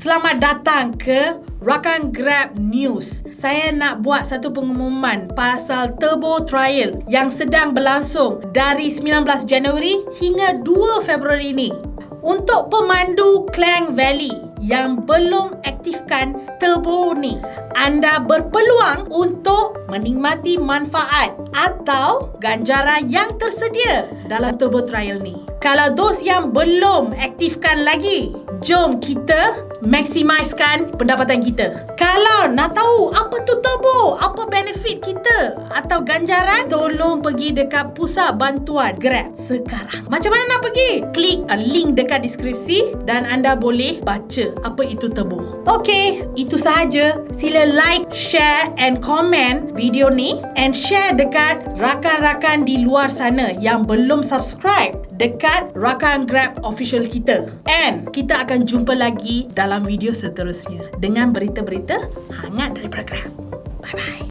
Selamat datang ke Rakan Grab News. Saya nak buat satu pengumuman pasal Turbo Trial yang sedang berlangsung dari 19 Januari hingga 2 Februari ini. Untuk pemandu Klang Valley yang belum aktifkan turbo ni, anda berpeluang untuk menikmati manfaat atau ganjaran yang tersedia dalam turbo trial ni. Kalau dos yang belum aktifkan lagi, jom kita maksimiskan pendapatan kita. Kalau nak tahu apa tu turbo, apa benefit kita atau ganjaran, tolong pergi dekat pusat bantuan Grab sekarang. Macam mana nak pergi? Klik uh, link dekat deskripsi dan anda boleh baca apa itu turbo. Okey, itu sahaja. Sila like, share and comment video ni and share dekat rakan-rakan di luar sana yang belum subscribe dekat Rakan Grab official kita. And kita akan jumpa lagi dalam video seterusnya dengan berita-berita hangat daripada Grab.